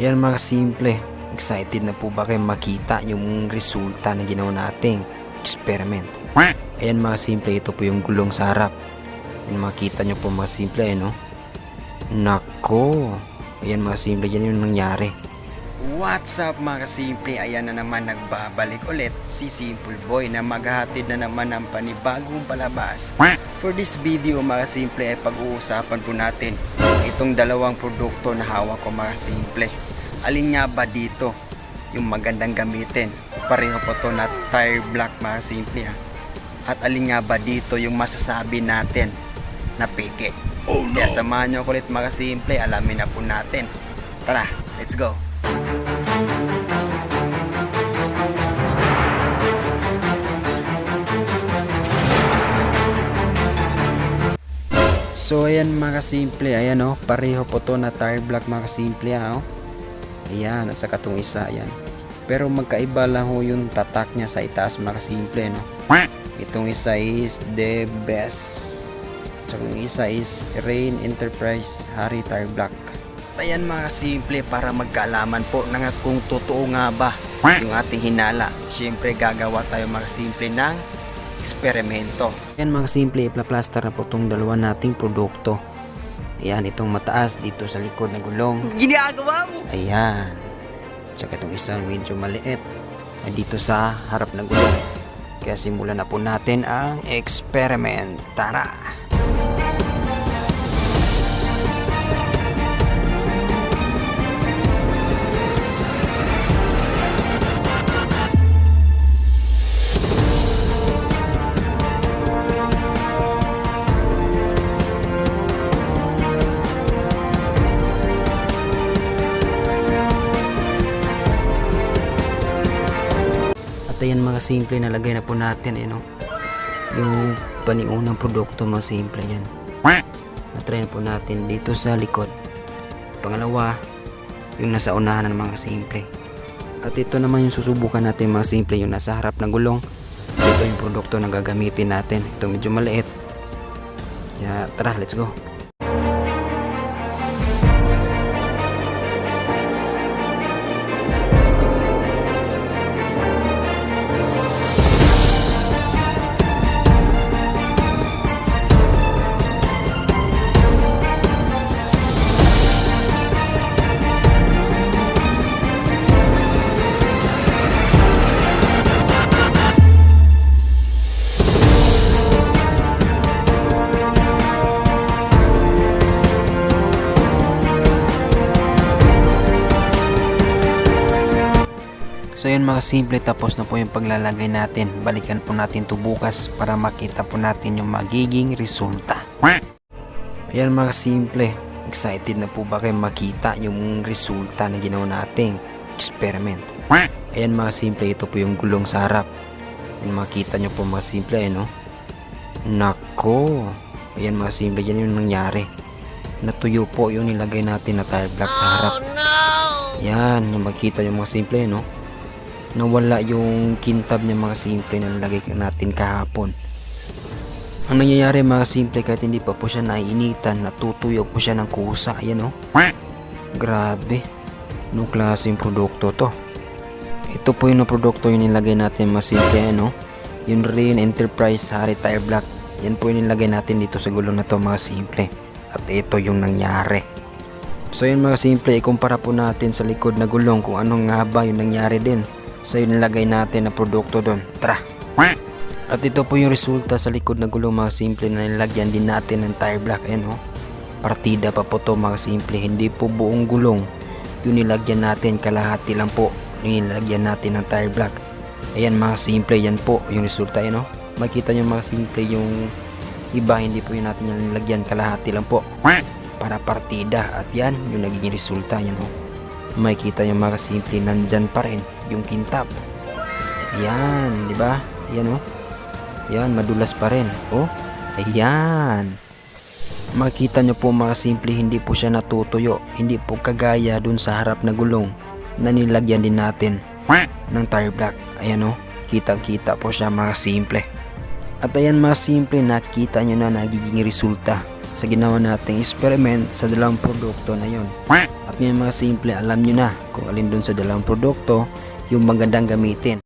Ayan mga simple, excited na po ba kayo makita yung resulta na ginawa nating experiment? Ayan mga simple, ito po yung gulong sa harap. Ayan makita nyo po mga simple, eh, no? Nako! Ayan mga simple, yan yung nangyari. What's up mga kasimple? Ayan na naman nagbabalik ulit si Simple Boy na maghahatid na naman ng panibagong palabas. For this video mga simple ay pag-uusapan po natin itong dalawang produkto na hawak ko mga simple. Alin nga ba dito yung magandang gamitin? Pareho po to na tire block mga simple ha. At alin nga ba dito yung masasabi natin na peke? Oh no. Kaya samahan nyo ulit mga simple, alamin na po natin. Tara, let's go! So ayan mga simple, ayan oh, pareho po to na tire block mga simple ah, oh. Ayan, nasa katong isa, ayan. Pero magkaiba lang ho yung tatak niya sa itaas mga simple, no. Itong isa is the best. Tsaka yung isa is Rain Enterprise Harry Tire Block. Ayan mga simple para magkaalaman po na kung totoo nga ba yung ating hinala. Siyempre gagawa tayo mga simple ng eksperimento. Ayan mga simple, iplaplaster na po itong dalawa nating produkto. Ayan, itong mataas dito sa likod ng gulong. Ginagawa mo. Ayan. Tsaka itong isang medyo maliit ay dito sa harap ng gulong. Kaya simulan na po natin ang experiment. Tara! Simple nalagay na po natin eh, no? Yung paniunang produkto mga simple yan. Na-try na po natin dito sa likod. Pangalawa, yung nasa unahan ng mga simple. At ito naman yung susubukan natin mga simple yung nasa harap ng gulong. Ito yung produkto na gagamitin natin. Ito medyo maliit. Kaya tara, let's go. So yun mga simple tapos na po yung paglalagay natin. Balikan po natin to bukas para makita po natin yung magiging resulta. Ayan mga simple. Excited na po ba kayo makita yung resulta na ginawa nating experiment. Ayan mga simple ito po yung gulong sa harap. Ayan makita nyo po mga simple ayan no. Nako. Ayan mga simple yan yung nangyari. Natuyo po yung nilagay natin na tire block sa harap. Yan, yung makita yung mga simple no nawala yung kintab niya mga simple na nilagay natin kahapon. Ang nangyayari mga simple kahit hindi pa po siya naiinitan, natutuyo po siya ng kusa. Ayan o. Grabe. Anong klaseng produkto to? Ito po yung produkto yung nilagay natin mga simple. Ano? Yung Rain Enterprise Harry Tire Block. Yan po yung nilagay natin dito sa gulong na to mga simple. At ito yung nangyari. So yun mga simple, ikumpara po natin sa likod na gulong kung anong nga ba yung nangyari din sa yung nilagay natin na produkto doon. Tara! At ito po yung resulta sa likod na gulong mga simple na nilagyan din natin ng tire block. Ayan oh. Partida pa po to mga simple. Hindi po buong gulong. Yung nilagyan natin kalahati lang po. Yung nilagyan natin ng tire block. Ayan mga simple. Yan po yung resulta. Ayan oh. Makita nyo mga simple yung iba. Hindi po yung natin nilagyan kalahati lang po. Para partida. At yan yung naging resulta. Yan oh makikita yung mga simple nandyan pa rin yung kintab. Yan di ba? Yan oh. Yan madulas pa rin. Oh ayan. Makita nyo po mga simple hindi po siya natutuyo. Hindi po kagaya dun sa harap na gulong na nilagyan din natin ng tire block. Ayan oh. Kitang kita po siya mga simple. At ayan mga simple nakita nyo na nagiging resulta sa ginawa nating experiment sa dalawang produkto na yon at ngayon mga simple, alam nyo na kung alin dun sa dalawang produkto yung magandang gamitin.